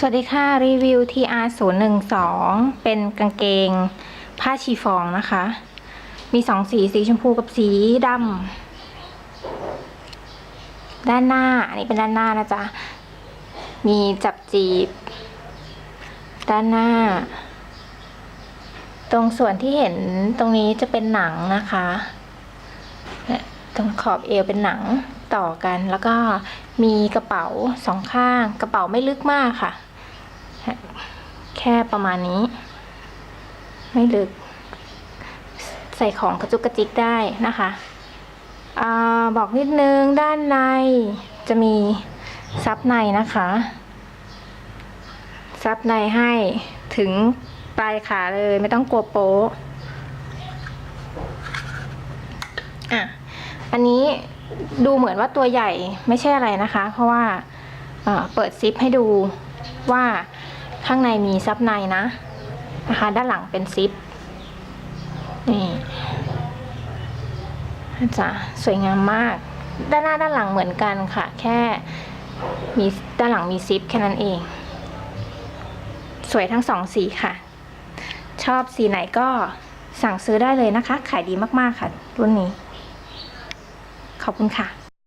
สวัสดีค่ะ รีวิว TR 0 1 2เป็นกางเกง ผ้าชีฟองนะคะ มีสองสี สีชมพูกับสีดำด้านหน้า อันนี้เป็นด้านหน้านะจ๊ะ มีจับจีบ ด้านหน้า ตรงส่วนที่เห็นตรงนี้จะเป็นหนังนะคะตรงขอบเอวเป็นหนังต่อกันแล้วก็มีกระเป๋าสองข้าง กระเป๋าไม่ลึกมากค่ะ แค่ประมาณนี้ ไม่ลึก ใส่ของกระจุกกระจิกได้นะคะอบอกนิดนึงด้านในจะมีซับในนะคะซับในให้ถึงปลายขาเลยไม่ต้องกลัวโป๊ะอะอันนี้ดูเหมือนว่าตัวใหญ่ไม่ใช่อะไรนะคะ เพราะว่าเปิดซิปให้ดูว่า ข้างในมีซับในนะนะคะด้านหลังเป็นซิปนี่นะจะสวยงามมาก ด้านหน้าด้านหลังเหมือนกันค่ะ แค่มีด้านหลังมีซิปแค่นั้นเอง สวยทั้งสองสีค่ะ ชอบสีไหนก็สั่งซื้อได้เลยนะคะ ขายดีมากๆค่ะ รุ่นนี้ ขอบคุณค่ะ